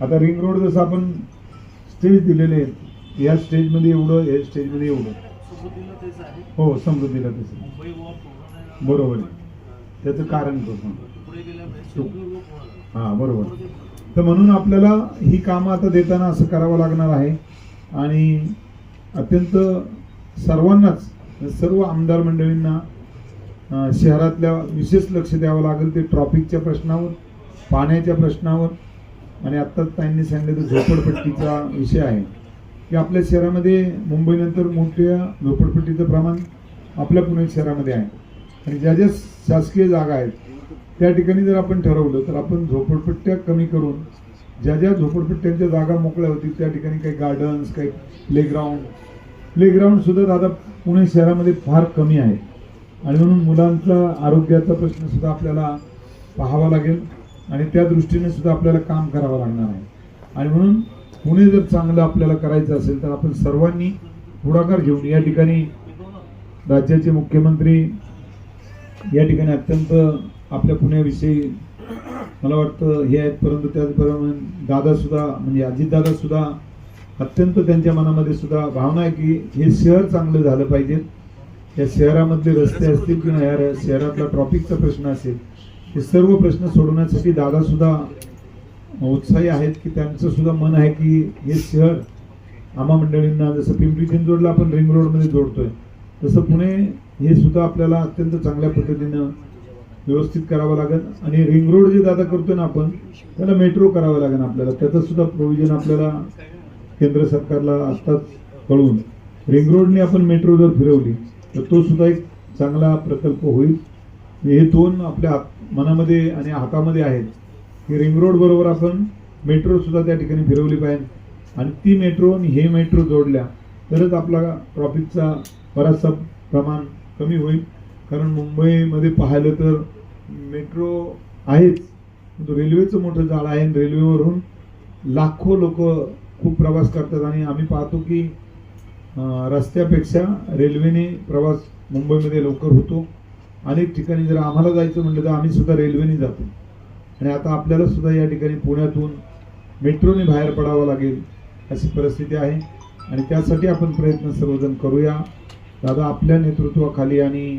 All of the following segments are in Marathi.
आता रिंग रोड जसं आपण स्टेज दिलेले आहेत या स्टेजमध्ये एवढं या स्टेजमध्ये एवढं. हो समृद्धीला तसं. बरोबर आहे. त्याचं कारण होणार. हां बरोबर. तर म्हणून आपल्याला ही कामं आता देताना असं करावं लागणार आहे. आणि अत्यंत सर्वांनाच सर्व आमदार मंडळींना शहरातल्या विशेष लक्ष द्यावं लागेल ते ट्रॉफिकच्या प्रश्नावर पाण्याच्या प्रश्नावर आणि आत्ताच त्यांनी सांगितलं तर झोपडपट्टीचा विषय आहे. की आपल्या शहरामध्ये मुंबईनंतर मोठ्या झोपडपट्टीचं प्रमाण आपल्या पुणे शहरामध्ये आहे. आणि ज्या ज्या शासकीय जागा आहेत त्या ठिकाणी जर आपण ठरवलं तर आपण झोपडपट्ट्या कमी करून ज्या ज्या झोपडपट्ट्यांच्या जागा मोकळ्या होतील त्या ठिकाणी काही गार्डन्स काही प्लेग्राऊंड प्लेग्राऊंडसुद्धा दादा पुणे शहरामध्ये फार कमी आहे. आणि म्हणून मुलांचा आरोग्याचा प्रश्नसुद्धा आपल्याला पाहावा लागेल. आणि त्या दृष्टीने सुद्धा आपल्याला काम करावं लागणार आहे. आणि म्हणून पुणे जर चांगलं आपल्याला करायचं असेल तर आपण सर्वांनी पुढाकार घेऊन या ठिकाणी राज्याचे मुख्यमंत्री या ठिकाणी अत्यंत आपल्या पुण्याविषयी मला वाटतं हे आहेत परंतु त्याचबरोबर दादासुद्धा म्हणजे अजितदादासुद्धा अत्यंत त्यांच्या मनामध्ये सुद्धा भावना आहे की हे शहर चांगलं झालं पाहिजे. या शहरामधले रस्ते असतील किंवा या शहरातला ट्रॉफिकचा प्रश्न असेल हे सर्व प्रश्न सोडवण्यासाठी दादा सुद्धा उत्साही आहेत की त्यांचं सुद्धा मन आहे की हे शहर आम्हा मंडळींना जसं पिंपरी चिंचवडला आपण रिंग रोडमध्ये जोडतोय तसं पुणे हे सुद्धा आपल्याला अत्यंत चांगल्या पद्धतीनं व्यवस्थित करावं लागेल. आणि रिंग रोड जे दादा करतोय ना आपण त्याला मेट्रो करावं लागेल आपल्याला. त्याचं सुद्धा प्रोव्हिजन आपल्याला केंद्र सरकारला आत्ताच कळून. रिंग रोडने आपण मेट्रो जर फिरवली तर तो सुद्धा एक चांगला प्रकल्प होईल. हे दोन आपल्या मनामध्ये आणि हातामध्ये आहेत. की रिंग रोड बरोबर आपण मेट्रो सुद्धा त्या ठिकाणी फिरवली पाहिजे. आणि ती मेट्रो आणि हे मेट्रो जोडल्या तरच आपला ट्रॉफिकचा बराचसा प्रमाण कमी होईल. कारण मुंबईमध्ये पाहिलं तर मेट्रो आहेच. परंतु रेल्वेचं मोठं जाळं आहे आणि रेल्वेवरून लाखो लोक खूप प्रवास करतात. आणि आम्ही पाहतो की रस्त्यापेक्षा रेल्वेने प्रवास मुंबईमध्ये लवकर होतो. अनेक ठिकाणी जर आम्हाला जायचं म्हटलं तर आम्ही सुद्धा रेल्वेने जातो. आणि आता आपल्याला सुद्धा या ठिकाणी पुण्यातून मेट्रोने बाहेर पडावं लागेल अशी परिस्थिती आहे. आणि त्यासाठी आपण प्रयत्न सर्वजण करूया. दादा आपल्या नेतृत्वाखाली आणि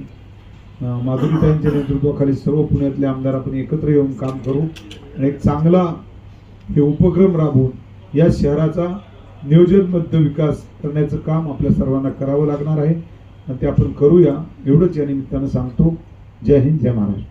माधुरीताईंच्या नेतृत्वाखाली सर्व पुण्यातले आमदार आपण एकत्र येऊन काम करू. आणि एक चांगला हे उपक्रम राबवून या शहराचा नियोजनबद्ध विकास करण्याचं काम आपल्या सर्वांना करावं लागणार आहे. आणि ते आपण करूया. एवढंच या निमित्तानं सांगतो. जय हिंद जय महाराष्ट्र.